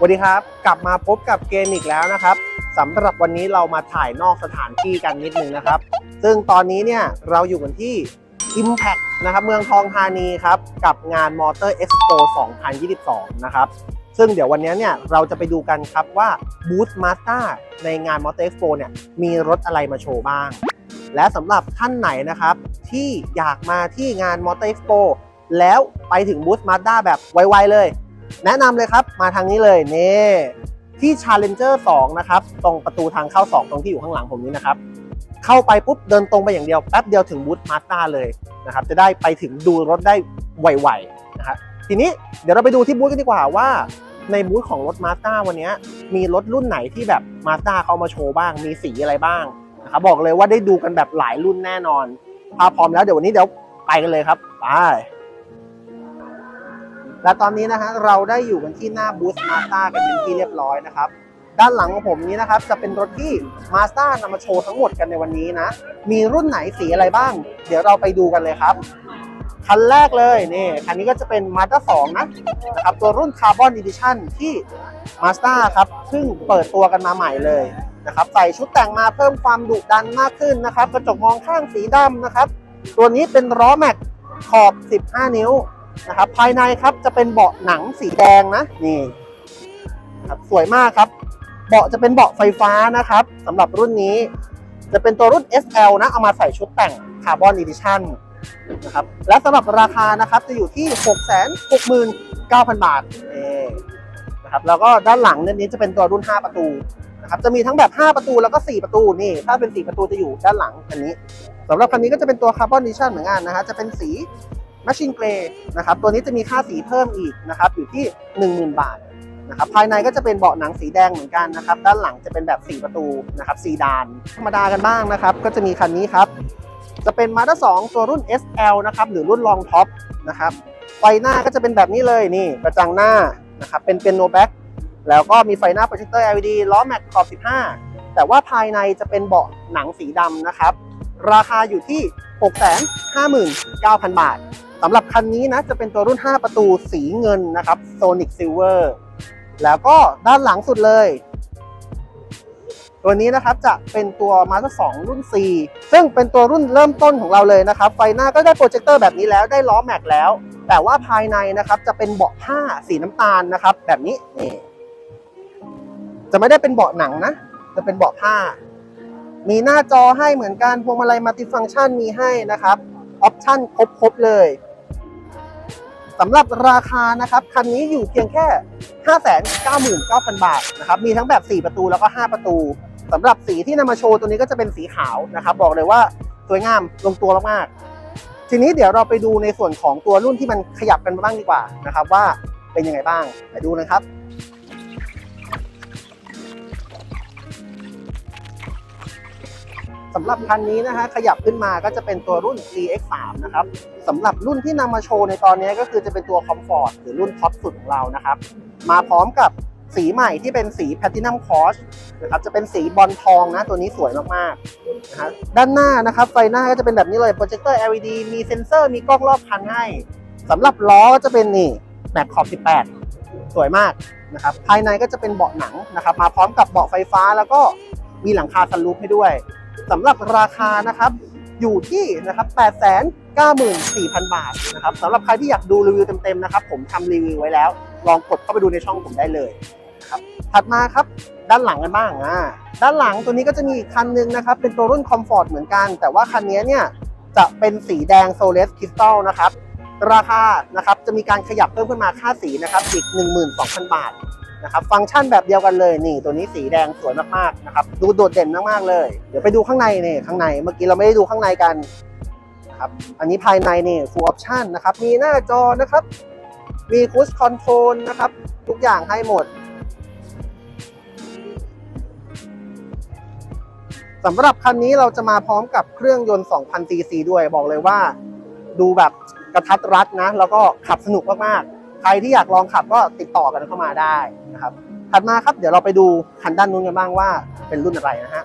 สวัสดีครับ กลับมาพบกับเกมอีกแล้วนะครับสำหรับวันนี้เรามาถ่ายนอกสถานที่กันนิดนึงนะครับ ซึ่งตอนนี้เนี่ยเราอยู่กันที่ Impact นะครับเมืองทองธานีครับกับงาน Motor Expo 2022 นะครับซึ่งเดี๋ยววันนี้เนี่ยเราจะไปดูกันครับว่าบูธ Mazda ในงาน Motor Expo เนี่ยมีรถอะไรมาโชว์บ้าง และสำหรับท่านไหนนะครับ ที่อยากมาที่งาน Motor Expo แล้วไปถึงบูธ Mazda แบบไวๆเลย แนะนำเลยครับมาทางนี้เลยนี่ที่ Challenger 2 นะครับ ตรงประตูทางเข้า 2 ตรงที่อยู่ข้างหลังผมนี้นะครับ เข้าไปปุ๊บเดินตรงไปอย่างเดียวแป๊บเดียวถึงบูธ Mazda เลยนะครับ จะได้ไปถึงดูรถได้ไวๆนะครับทีนี้เดี๋ยวเราไปดูที่บูธกันดีกว่าว่าในบูธของรถ Mazda วันนี้มีรถรุ่นไหนที่แบบ Mazda เขามาโชว์บ้าง มีสีอะไรบ้างนะครับบอกเลยว่าได้ดูกันแบบหลายรุ่นแน่นอนถ้าพร้อมแล้วเดี๋ยววันนี้เดี๋ยวไปกันเลยครับไป และตอนนี้นะฮะเราได้อยู่กันที่หน้าบูธมาสด้ากันเป็นที่เรียบร้อยนะครับด้านหลังของผมนี้นะครับจะเป็นรถที่มาสด้านำมาโชว์ทั้งหมดกันในวันนี้นะ มีรุ่นไหนสีอะไรบ้าง เดี๋ยวเราไปดูกันเลยครับ คันแรกเลยนี่คันนี้ก็จะเป็น Mazda 2นะนะครับตัวรุ่น Carbon Edition ที่ Mazda ครับซึ่งเปิดตัวกันมาใหม่เลยนะครับใส่ชุดแต่งมาเพิ่มความดุดันมากขึ้นนะครับกระจกมองข้างสีดำนะครับ ตัวนี้เป็นล้อแม็กขอบ 15 นิ้ว นะครับ ภายในครับจะเป็นเบาะหนังสีแดงนะนี่ครับสวยมากครับ เบาะจะเป็นเบาะไฟฟ้านะครับสำหรับรุ่นนี้ จะเป็นตัวรุ่น SL นะเอามาใส่ชุดแต่งคาร์บอนอีดิชั่นนะครับและสำหรับราคานะครับจะอยู่ที่ 669,000 บาทนี่นะครับแล้วก็ด้านหลังเนี่ยนี้จะเป็นตัวรุ่น 5 ประตูนะครับจะมีทั้งแบบ 5 ประตูแล้วก็ 4 ประตูนี่ ถ้าเป็น 4 ประตูจะอยู่ด้านหลังอันนี้สำหรับคันนี้ก็จะเป็นตัวคาร์บอนอีดิชั่นเหมือนกันนะฮะจะเป็นสี m a c h i n e Grey นะครับตัวนี้จะมีค่าสีเพิ่มอีกนะครับอยู่ที่ 10,000 บาทนะครับภายในก็จะเป็นเบาะหนังสีแดงเหมือนกันนะครับด้านหลังจะเป็นแบบ 4 ประตูนะครับซีดานธรรมดากันบ้างนะครับก็จะมีคันนี้ครับจะเป็น Mazda 2 ตัวรุ่น SL นะครับหรือรุ่นรองท็อปนะครับไฟหน้าก็จะเป็นแบบนี้เลยนี่กระจังหน้านะครับเป็นเป็นโนแบ็กแล้วก็มีไฟหน้าโปรเจคเตอร์ LED ล้อแม็กขอบ 15 แต่ว่าภายในจะเป็นเบาะหนังสีดำนะครับ ราคาอยู่ที่ 659,000 บาท สำหรับคันนี้นะจะเป็นตัวรุ่น 5 ประตูสีเงินนะครับ Sonic Silver แล้วก็ด้านหลังสุดเลย ตัวนี้นะครับจะเป็นตัว Mazda 2 รุ่น C ซึ่งเป็นตัวรุ่นเริ่มต้นของเราเลยนะครับ ไฟหน้าก็ได้โปรเจคเตอร์แบบนี้แล้วได้ล้อแม็กแล้ว แต่ว่าภายในนะครับจะเป็นเบาะผ้าสีน้ำตาลนะครับ แบบนี้นี่จะไม่ได้เป็นเบาะหนังนะ จะเป็นเบาะผ้า มีหน้าจอให้เหมือนกันพวงมาลัยมัลติฟังก์ชันมีให้นะครับออปชั่นครบๆเลย สำหรับราคานะครับคันนี้อยู่เพียงแค่ 599,000 บาทนะครับมีทั้งแบบ 4 ประตูแล้วก็ 5 ประตูสำหรับสีที่นำมาโชว์ตัวนี้ก็จะเป็นสีขาวนะครับ บอกเลยว่าสวยงามลงตัวมากๆ ทีนี้เดี๋ยวเราไปดูในส่วนของตัวรุ่นที่มันขยับกันบ้างดีกว่านะครับ ว่าเป็นยังไงบ้างไปดูนะครับำหรับคันนี้นะฮะขยับขึ้นมาก็จะเป็นตัวรุ่น CX3 นะครับสำหรับรุ่นที่นำมาโชว์ในตอนนี้ก็คือจะเป็นตัว Comfort หรือรุ่นท็อปสุดของเรานะครับ มาพร้อมกับสีใหม่ที่เป็นสี Platinum Cross นะครับจะเป็นสีบอลทองนะตัวนี้สวยมากๆนะฮะด้านหน้านะครับไฟหน้าก็จะเป็นแบบนี้เลยโปรเจคเตอร์ LED มีเซ็นเซอร์มีกล้องรอบคันให้สำหรับล้อก็จะเป็นนี่แม็กขอบ 18 สวยมากนะครับภายในก็จะเป็นเบาะหนังนะครับมาพร้อมกับเบาะไฟฟ้าแล้วก็มีหลังคาซันรูฟให้ด้วย สำหรับราคานะครับอยู่ที่นะครับ894,000 บาทนะครับสำหรับใครที่อยากดูรีวิวเต็มๆนะครับ ผมทำรีวิวไว้แล้ว ลองกดเข้าไปดูในช่องผมได้เลยครับถัดมาครับด้านหลังกันบ้างอ่าด้านหลังตัวนี้ก็จะมีอีกคันหนึงนะครับ เป็นตัวรุ่นคอมฟอร์ตเหมือนกัน แต่ว่าคันนี้เนี่ยจะเป็นสีแดงโซเลสคริสตัลนะครับ ราคานะครับจะมีการขยับเพิ่มขึ้นมาค่าสีนะครับอีก 12,000 บาท นะครับฟังก์ชันแบบเดียวกันเลยนี่ตัวนี้สีแดงสวยมากๆนะครับดูโดดเด่นมากๆเลย เดี๋ยวไปดูข้างในนี่ข้างในเมื่อกี้เราไม่ได้ดูข้างในกันนะครับอันนี้ภายในนี่ full option นะครับมีหน้าจอนะครับ มีคูชคอนโทรลนะครับทุกอย่างให้หมดสำหรับคันนี้เราจะมาพร้อมกับเครื่องยนต์ 2,000 cc ด้วยบอกเลยว่า ดูแบบกระทัดรัดนะ แล้วก็ขับสนุกมากๆ ใครที่อยากลองขับก็ติดต่อกันเข้ามาได้นะครับ ถัดมาครับเดี๋ยวเราไปดูคันด้านนู้นกันบ้างว่าเป็นรุ่นอะไรนะฮะ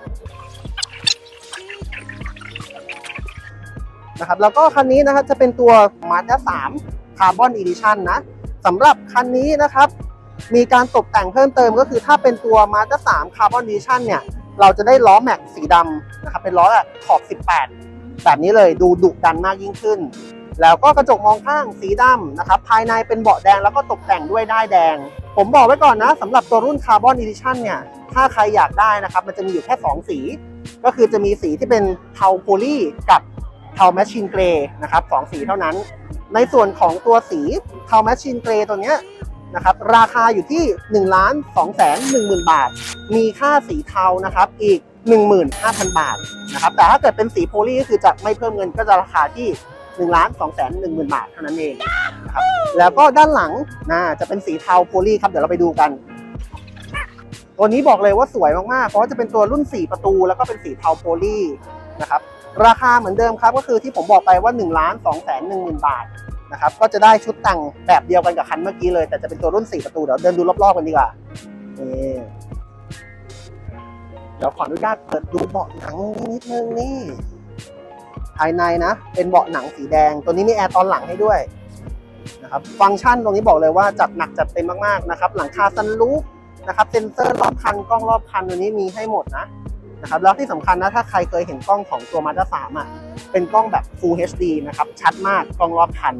นะครับแล้วก็คันนี้นะครับจะเป็นตัว Mazda 3 Carbon Edition นะสำหรับคันนี้นะครับ มีการตกแต่งเพิ่มเติมก็คือถ้าเป็นตัว Mazda 3 Carbon Edition เนี่ย เราจะได้ล้อแม็กสีดำนะครับเป็นล้อแบบขอบ 18 แบบนี้เลยดูดุดันมากยิ่งขึ้น แล้วก็กระจกมองข้างสีดำนะครับ ภายในเป็นเบาะแดงแล้วก็ตกแต่งด้วยด้ายแดง ผมบอกไว้ก่อนนะสำหรับตัวรุ่น Carbon Edition เนี่ย ถ้าใครอยากได้นะครับ มันจะมีอยู่แค่ 2 สี ก็คือจะมีสีที่เป็นเทาโพลีกับเทาแมชชีนเกรย์นะครับสองสีเท่านั้น ในส่วนของตัวสีเทาแมชชีนเกรย์ตัวเนี้ยนะครับราคาอยู่ที่1นึ่งล้านสองแสนหนึ่งหมื่นบาท มีค่าสีเทานะครับอีก 15,000 บาทนะครับแต่ถ้าเกิดเป็นสีโพลีก็คือจะไม่เพิ่มเงินก็จะราคาที่ 1ล้าน2แสน1หมื่นบาทเท่านั้นเองนะครับแล้วก็ด้านหลังนะจะเป็นสีเทาโพลีครับเดี๋ยวเราไปดูกัน ตัวนี้บอกเลยว่าสวยมากๆ เพราะว่าจะเป็นตัวรุ่น 4 ประตู แล้วก็เป็นสีเทาโพลีนะครับราคาเหมือนเดิมครับก็คือที่ผมบอกไปว่า1ล้าน2แสน1หมื่นบาทนะครับก็จะได้ชุดแต่งแบบเดียวกันกับคันเมื่อกี้เลย แต่จะเป็นตัวรุ่น 4 ประตูเดี๋ยวเดินดูรอบๆกันดีกว่าเดี๋ยวขออนุญาตเปิดดูเบาะหนังนิดนึงนี่ ภายในนะ เป็นเบาะหนังสีแดง ตัวนี้มีแอร์ตอนหลังให้ด้วยนะครับฟังก์ชันตรงนี้บอกเลยว่าจัดหนักจัดเต็มมากๆนะครับ หลังคาซันรูฟนะครับเซ็นเซอร์รอบคันกล้องรอบคันตัวนี้มีให้หมดนะนะครับแล้วที่สำคัญนะถ้าใครเคยเห็นกล้องของตัว Mazda 3อะเป็นกล้องแบบ Full HD นะครับชัดมากกล้องรอบคัน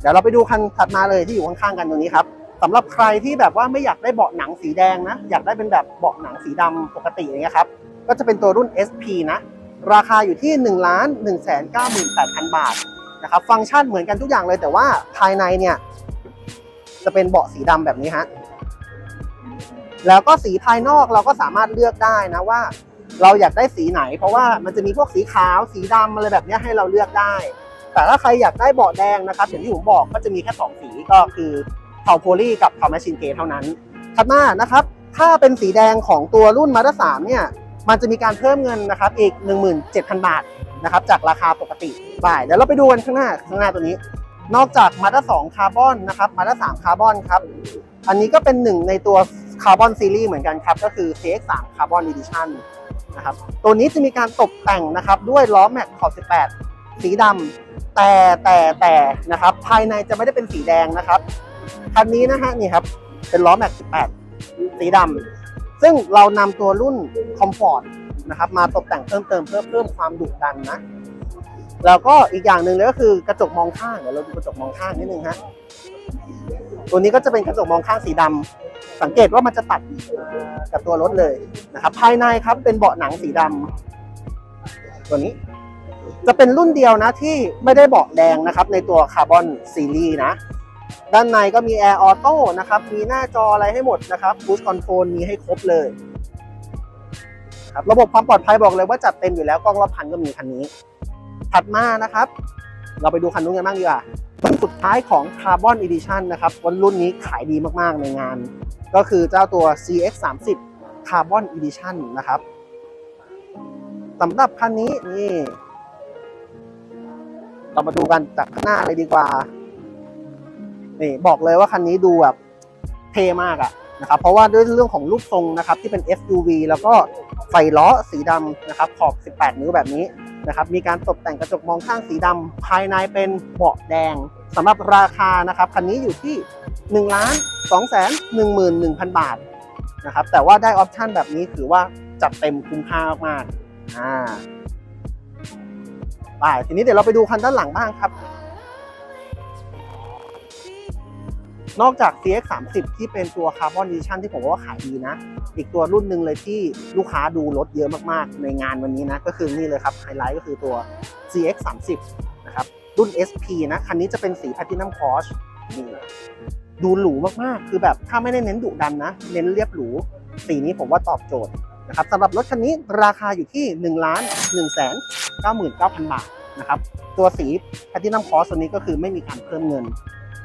เดี๋ยวเราไปดูคันถัดมาเลยที่อยู่ข้างๆกันตรงนี้ครับสำหรับใครที่แบบว่าไม่อยากได้เบาะหนังสีแดงนะ อยากได้เป็นแบบเบาะหนังสีดำปกติอย่างเงี้ยครับก็จะเป็นตัวรุ่น SP นะ ราคาอยู่ที่1นึ่งล้านหนึ่งแสนเก้าหมื่นแปดพันบาทนะครับฟังก์ชันเหมือนกันทุกอย่างเลย แต่ว่าภายในเนี่ยจะเป็นเบาะสีดำแบบนี้ฮะแล้วก็สีภายนอกเราก็สามารถเลือกได้นะว่า เราอยากได้สีไหน เพราะว่ามันจะมีพวกสีขาวสีดำอะไรแบบนี้ให้เราเลือกได้ แต่ถ้าใครอยากได้เบาะแดงนะครับอย่างที่ผมบอกก็จะมีแค่สองสีก็คือเทาโพลีกับเทาแมชชีนเกเท่านั้นถัดมานะครับ ถ้าเป็นสีแดงของตัวรุ่นมาด้าสามเนี่ย มันจะมีการเพิ่มเงินนะครับอีก 17,000 บาทนะครับจากราคาปกติไปเดี๋ยวเราไปดูกันข้างหน้าข้างหน้าตัวนี้ นอกจากมาด้าสองคาร์บอนนะครับมาด้าสามคาร์บอนครับอันนี้ก็เป็นหนึ่งในตัวคาร์บอนซีรีส์เหมือนกันครับก็คือ CX3 Carbon Edition นะครับตัวนี้จะมีการตกแต่งนะครับด้วยล้อแม็กขอบ 18 สีดำแต่แต่แต่นะครับภายในจะไม่ได้เป็นสีแดงนะครับคันนี้นะฮะนี่ครับเป็นล้อแม็ก18 สีดำ ซึ่งเรานำตัวรุ่นคอมฟอร์ตนะครับมาตกแต่งเพิ่มเติมเพื่อเพิ่มความดุดันนะแล้วก็อีกอย่างหนึ่งเลยก็คือกระจกมองข้างเดี๋ยวเราดูกระจกมองข้างนิดนึงฮะตัวนี้ก็จะเป็นกระจกมองข้างสีดำสังเกตว่ามันจะตัดกับตัวรถเลยนะครับ ภายในครับเป็นเบาะหนังสีดำตัวนี้ จะเป็นรุ่นเดียวนะที่ไม่ได้เบาะแดงนะครับ ในตัวคาร์บอนซีรีส์นะ ด้านในก็มีแอร์ออโต้นะครับ มีหน้าจออะไรให้หมดนะครับบูสต์คอนโทรลมีให้ครบเลยครับระบบความปลอดภัยบอกเลยว่าจัดเต็มอยู่แล้วกล้องรอบคันก็มีคันนี้ ถัดมานะครับ เราไปดูคันนู้นกันบ้างดีกว่ารุ่นสุดท้ายของ Carbon Edition นะครับวันรุ่นนี้ขายดีมากๆในงาน ก็คือเจ้าตัว CX 3 0 Carbon Edition นะครับสำหรับคันนี้นี่ เรามาดูกันจากข้างหน้าเลยดีกว่า นี่บอกเลยว่าคันนี้ดูแบบเท่มากอะนะครับเพราะว่าด้วยเรื่องของรูปทรงนะครับที่เป็น SUV แล้วก็ไฟล้อสีดำนะครับขอบ 18 นิ้วแบบนี้นะครับมีการตกแต่งกระจกมองข้างสีดำภายในเป็นเบาะแดงสำหรับราคานะครับคันนี้อยู่ที่ 1 ล้าน2แสน1 1 0 0 0 บาทนะครับแต่ว่าได้ออปชันแบบนี้ถือว่าจัดเต็มคุ้มค่ามากอ่าไปทีนี้เดี๋ยวเราไปดูคันด้านหลังบ้างครับ นอกจาก CX 3 0ที่เป็นตัว Carbon Edition ที่ผมว่าขายดีนะ อีกตัวรุ่นหนึ่งเลยที่ลูกค้าดูรถเยอะมากๆ ในงานวันนี้นะ ก็คือนี่เลยครับไฮไลท์ก็คือตัว CX 3 0นะครับรุ่น SP นะคันนี้จะเป็นสี Platinum Cross นี่ดูหรูมากๆ คือแบบถ้าไม่ได้เน้นดุดันนะ เน้นเรียบหรูสีนี้ผมว่าตอบโจทย์นะครับสำหรับรถคันนี้ราคาอยู่ที่1ล้าน1แสน99,000 บาทนะครับตัวสี Platinum Cross ตัวนี้ก็คือไม่มีการเพิ่มเงิน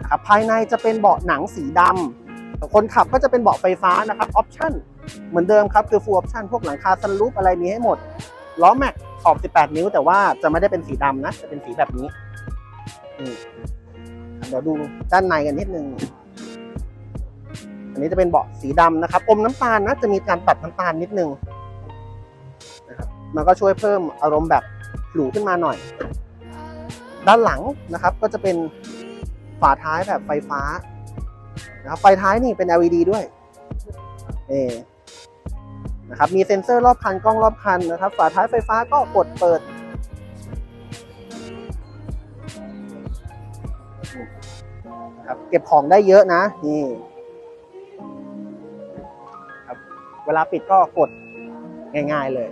นะครับภายในจะเป็นเบาะหนังสีดำคนขับก็จะเป็นเบาะไฟฟ้านะครับออปชั่นเหมือนเดิมครับคือ full option พวกหลังคาซันรูปอะไรมีให้หมดล้อแม็กขอบ 18 นิ้ว แต่ว่าจะไม่ได้เป็นสีดำนะ จะเป็นสีแบบนี้นี่เดี๋ยวดูด้านในกันนิดนึง อันนี้จะเป็นเบาะสีดำนะครับ อมน้ำตาลนะ จะมีการตัดน้ำตาลนิดนึงนะครับ มันก็ช่วยเพิ่มอารมณ์แบบหรูขึ้นมาหน่อย ด้านหลังนะครับ ก็จะเป็น ฝาท้ายแบบไฟฟ้านะครับไฟท้ายนี่เป็น LED ด้วยนี่นะครับมีเซ็นเซอร์รอบคันกล้องรอบคันนะครับ ฝาท้ายไฟฟ้าก็กดเปิดครับเก็บของได้เยอะนะนี่ครับเวลาปิดก็กดง่าย ๆเลย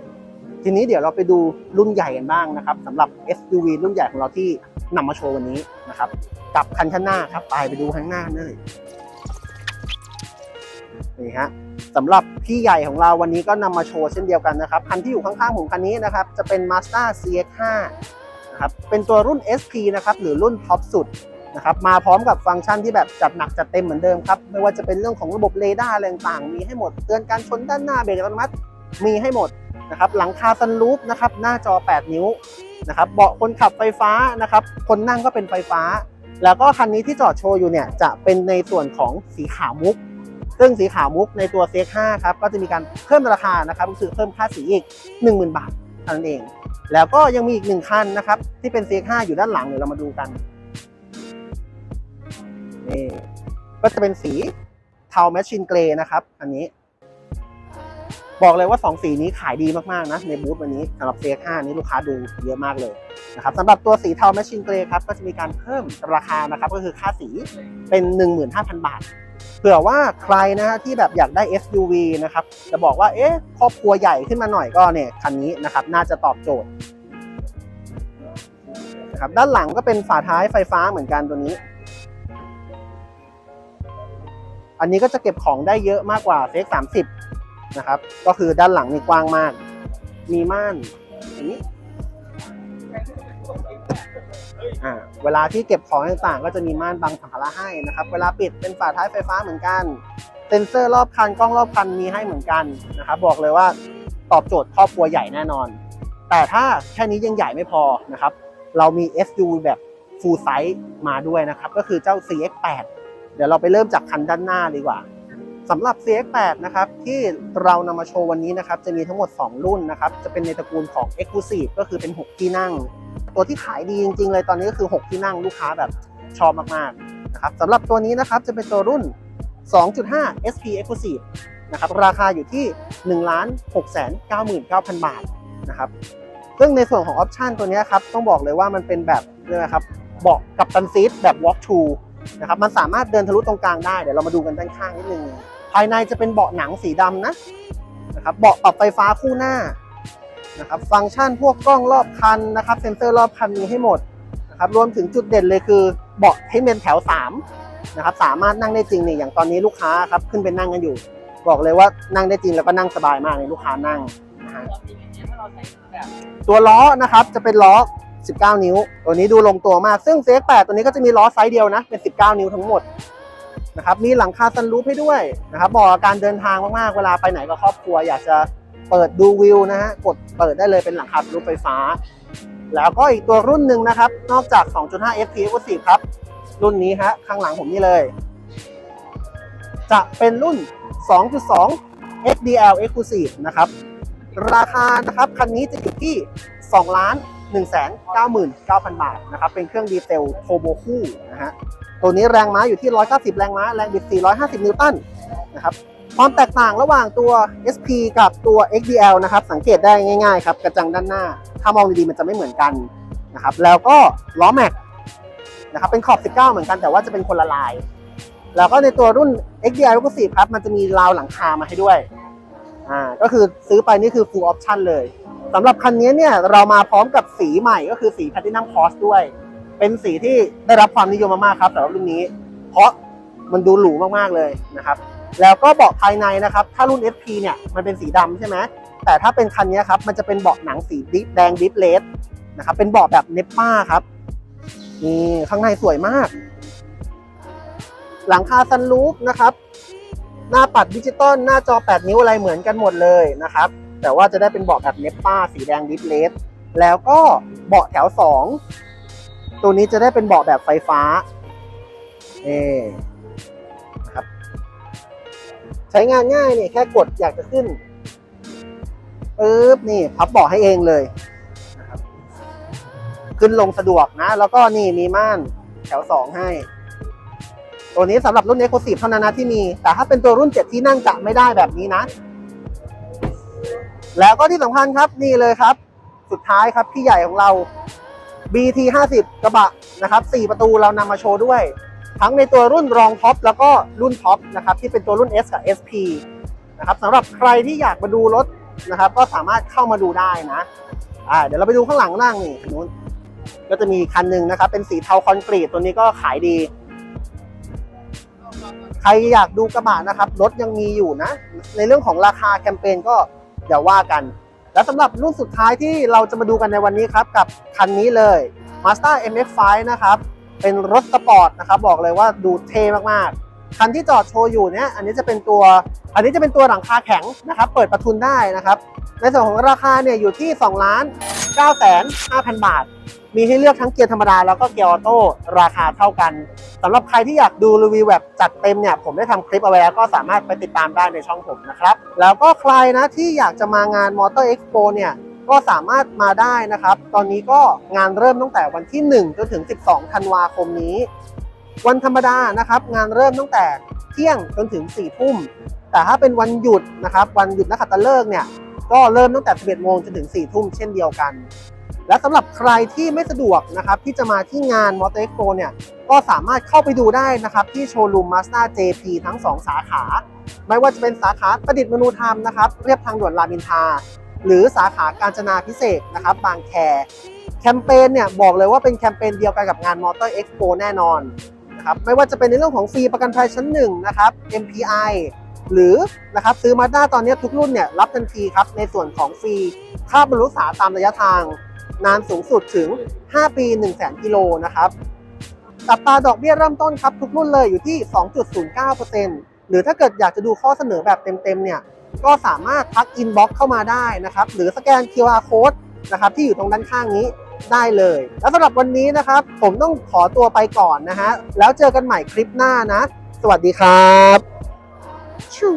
ทีนี้เดี๋ยวเราไปดูรุ่นใหญ่กันบ้างนะครับสำหรับ SUV รุ่นใหญ่ของเราที่นำมาโชว์วันนี้นะครับกับคันข้างหน้าครับไปไปดูข้างหน้ากันเลยนี่ฮะสำหรับพี่ใหญ่ของเราวันนี้ก็นำมาโชว์เช่นเดียวกันนะครับคันที่อยู่ข้างๆผมคันนี้นะครับจะเป็น Mazda CX-5 นะครับเป็นตัวรุ่น SP นะครับหรือรุ่นท็อปสุดนะครับมาพร้อมกับฟังก์ชันที่แบบจัดหนักจัดเต็มเหมือนเดิมครับไม่ว่าจะเป็นเรื่องของระบบเรดาร์อะไรต่างๆมีให้หมดเตือนการชนด้านหน้าเบรกอัตโนมัติมีให้หมด นะครับหลังคาซันรูฟนะครับหน้าจอ 8 นิ้วนะครับเบาะคนขับไฟฟ้านะครับคนนั่งก็เป็นไฟฟ้า แล้วก็คันนี้ที่จอดโชว์อยู่เนี่ยจะเป็นในส่วนของสีขาวมุก ซึ่งสีขาวมุกในตัว CX5 ครับก็จะมีการเพิ่มราคานะครับก็คือเพิ่มค่าสีอีก 10,000 บาทเท่านั้นเอง แล้วก็ยังมีอีกหนึ่งคันนะครับที่เป็น CX5 อยู่ด้านหลังเดี๋ยวเรามาดูกันนี่ก็จะเป็นสีเทาแมชชีนเกรย์นะครับอันนี้ บอกเลยว่า 2 สีนี้ขายดีมากๆนะในบูธวันนี้สำหรับ CX5 นี้ลูกค้าดูเยอะมากเลยนะครับสำหรับตัวสีเทาแมชชีนเกรย์ครับก็จะมีการเพิ่มราคานะครับก็คือค่าสีเป็น 15,000 บาทเผื่อว่าใครนะฮะที่แบบอยากได้ SUV นะครับจะบอกว่าเอ๊ะครอบครัวใหญ่ขึ้นมาหน่อยก็เนี่ยคันนี้นะครับน่าจะตอบโจทย์นะครับด้านหลังก็เป็นฝาท้ายไฟฟ้าเหมือนกันตัวนี้ อันนี้ก็จะเก็บของได้เยอะมากกว่าเซ็กสามสิบ นะครับ ก็คือด้านหลังนี่กว้างมาก มีม่านอย่างนี้อ่าเวลาที่เก็บของต่างๆ ก็จะมีม่านบังสัมภาระให้นะครับ เวลาปิดเป็นฝาท้ายไฟฟ้าเหมือนกันเซ็นเซอร์รอบคันกล้องรอบคันมีให้เหมือนกันนะครับ บอกเลยว่าตอบโจทย์ครอบครัวใหญ่แน่นอน แต่ถ้าแค่นี้ยังใหญ่ไม่พอนะครับ เรามี SUV แบบ full size มาด้วยนะครับ ก็คือเจ้า CX8 เดี๋ยวเราไปเริ่มจากคันด้านหน้าดีกว่า สำหรับ CX8 นะครับที่เรานำมาโชว์วันนี้นะครับจะมีทั้งหมด 2 รุ่นนะครับจะเป็นในตระกูลของ Exclusive ก็คือเป็น 6 ที่นั่ง ตัวที่ขายดีจริง ๆ เลยตอนนี้ก็คือ 6 ที่นั่งลูกค้าแบบชอบมากๆนะครับสำหรับตัวนี้นะครับจะเป็นตัวรุ่น 2.5 SP Exclusive นะครับราคาอยู่ที่ 1 6 9 9 0 0 0 บาทนะครับซึ่งในส่วนของออปชันตัวนี้ครับต้องบอกเลยว่ามันเป็นแบบเรียกว่าครับเบาะกับตันซีทแบบ walk through นะครับมันสามารถเดินทะลุตรงกลางได้ เดี๋ยวเรามาดูกันด้านข้างนิดนึง ภายในจะเป็นเบาะหนังสีดำนะนะครับเบาะปรับไฟฟ้าคู่หน้านะครับฟังก์ชันพวกกล้องรอบคันนะครับ เซ็นเซอร์รอบคันมีให้หมดนะครับรวมถึงจุดเด่นเลยคือเบาะให้เป็นแถว3นะครับสามารถนั่งได้จริงเนี่ยอย่างตอนนี้ลูกค้าครับขึ้นไปนั่งกันอยู่ บอกเลยว่านั่งได้จริงแล้วก็นั่งสบายมากเลยลูกค้านั่งนะฮะตัวล้อนะครับจะเป็นล้อ 19 นิ้ว ตัวนี้ดูลงตัวมาก ซึ่ง CX8 ตัวนี้ก็จะมีล้อไซส์เดียวนะ เป็น 19 นิ้วทั้งหมด นะครับมีหลังคาซันรูฟให้ด้วยนะครับบอกกับการเดินทางมากๆเวลาไปไหนกับครอบครัว อยากจะเปิดดูวิวนะฮะกดเปิดได้เลยเป็นหลังคาซันรูฟไฟฟ้า แล้วก็อีกตัวรุ่นหนึ่งนะครับ นอกจาก 2.5 FT Exclusive ครับ รุ่นนี้ฮะข้างหลังผมนี่เลย จะเป็นรุ่น 2.2 XDL Exclusive นะครับ ราคานะครับคันนี้จะอยู่ที่2ล้าน 1 9 9 0 0 0 บาทนะครับ เป็นเครื่องดีเซลโทโบคู่นะฮะ ตัวนี้แรงม้าอยู่ที่ 190 แรงม้า แรงบิด 450 นิวตันนะครับ ความแตกต่างระหว่างตัว SP กับตัว XDL นะครับ สังเกตได้ง่ายๆครับ กระจังด้านหน้า ถ้ามองดีๆ มันจะไม่เหมือนกันนะครับ แล้วก็ล้อแม็กนะครับ เป็นขอบ 19 เหมือนกัน แต่ว่าจะเป็นคนละลาย แล้วก็ในตัวรุ่น XDL Exclusive ครับ มันจะมีราวหลังคามาให้ด้วย อ่าก็คือซื้อไปนี่คือ full option เลยสำหรับคันนี้เนี่ยเรามาพร้อมกับสีใหม่ก็คือสี Platinum Cross ด้วย เป็นสีที่ได้รับความนิยมมากๆครับสำหรับรุ่นนี้ เพราะมันดูหรูมากๆเลยนะครับ แล้วก็เบาะภายในนะครับ ถ้ารุ่น SP เนี่ยมันเป็นสีดำใช่ไหมแต่ถ้าเป็นคันนี้ครับมันจะเป็นเบาะหนังสีดิฟแดงดิฟเลสนะครับเป็นเบาะแบบเนปป้าครับนี่ข้างในสวยมาก หลังคาซันรูฟนะครับ หน้าปัดดิจิตอลหน้าจอ 8 นิ้วอะไรเหมือนกันหมดเลยนะครับ แต่ว่าจะได้เป็นเบาะแบบเนปป้าสีแดงดิฟเลสแล้วก็เบาะแถว 2 ตัวนี้จะได้เป็นเบาะแบบไฟฟ้าเอครับ ใช้งานง่ายเนี่ยแค่กดอยากจะขึ้นปึ๊บนี่พับเบาะให้เองเลยนะครับ ขึ้นลงสะดวกนะ แล้วก็นี่มีม่านแถว 2 ให้ ตัวนี้สำหรับรุ่น Exclusive เท่านั้นนะที่มี แต่ถ้าเป็นตัวรุ่น7ที่นั่งจะไม่ได้แบบนี้นะ แล้วก็ที่สำคัญครับนี่เลยครับ สุดท้ายครับพี่ใหญ่ของเรา BT 50กระบะนะครับ4ประตูเรานำมาโชว์ด้วย ทั้งในตัวรุ่นรองท็อปแล้วก็รุ่นท็อปนะครับที่เป็นตัวรุ่น S กับ SP นะครับสำหรับใครที่อยากมาดูรถนะครับ ก็สามารถเข้ามาดูได้นะอ่าเดี๋ยวเราไปดูข้างหลังล่งนี่นู้นก็จะมีคันหนึ่งนะครับ เป็นสีเทาคอนกรีตตัวนี้ก็ขายดี ใครอยากดูกระบะนะครับ รถยังมีอยู่นะ ในเรื่องของราคาแคมเปญก็อย่าว่ากัน และสำหรับรุ่นสุดท้ายที่เราจะมาดูกันในวันนี้ครับ กับคันนี้เลย Mazda MX-5 นะครับ เป็นรถสปอร์ตนะครับ บอกเลยว่าดูเท่มากๆ คันที่จอดโชว์อยู่เนี่ย อันนี้จะเป็นตัว อันนี้จะเป็นตัวหลังคาแข็งนะครับ เปิดประทุนได้นะครับ ในส่วนของราคาเนี่ยอยู่ที่2ล้าน9แสน5,000 บาท มีให้เลือกทั้งเกียร์ธรรมดาแล้วก็เกียร์ออโต้ราคาเท่ากัน สำหรับใครที่อยากดูรีวิวแบบจัดเต็มเนี่ยผมได้ทำคลิปเอาไว้แล้วก็สามารถไปติดตามได้ในช่องผมนะครับ แล้วก็ใครนะที่อยากจะมางาน Motor Expo เนี่ยก็สามารถมาได้นะครับ ตอนนี้ก็งานเริ่มตั้งแต่วันที่ 1 จนถึง 12 ธันวาคมนี้ วันธรรมดานะครับ งานเริ่มตั้งแต่เที่ยงจนถึง 4 ทุ่ม แต่ถ้าเป็นวันหยุดนะครับ วันหยุดนักขัตฤกษ์เนี่ย ก็เริ่มตั้งแต่ 11 โมงจนถึง 4 ทุ่มเช่นเดียวกัน และสำหรับใครที่ไม่สะดวกนะครับที่จะมาที่งาน m o t o r Expo เนี่ยก็สามารถเข้าไปดูได้นะครับที่โชว์รูม Mazda JP ทั้ง 2 สาขา ไม่ว่าจะเป็นสาขาประดิษฐ์มนูธรรมนะครับเรียบทางด่วนรามอินทราหรือสาขาการจนาพิเศษนะครับบางแคแคมเปญเนี่ยบอกเลยว่าเป็นแคมเปญเดียวกันกับงาน Motor Expo แน่นอนนะครับไม่ว่าจะเป็นในเรื่องของฟรีประกันภัยชั้น1นะครับ MPI หรือนะครับซื้อมาด้าตอนนี้ทุกรุ่นเนี่ยรับทันทีครับในส่วนของฟรีค่าบรรลุษาตามระยะทาง นานสูงสุดถึง 5 ปี 1 0 0 0 0กิโลนะครับอัตราดอกเบี้ยเริ่มต้นครับทุกรุ่นเลยอยู่ที่ 2.09%หรือถ้าเกิดอยากจะดูข้อเสนอแบบเต็มๆเนี่ยก็สามารถทักอินบ็อกเข้ามาได้นะครับ หรือสแกน QR code นะครับที่อยู่ตรงด้านข้างนี้ได้เลย แล้วสำหรับวันนี้นะครับ ผมต้องขอตัวไปก่อนนะฮะ แล้วเจอกันใหม่คลิปหน้านะ สวัสดีครับชู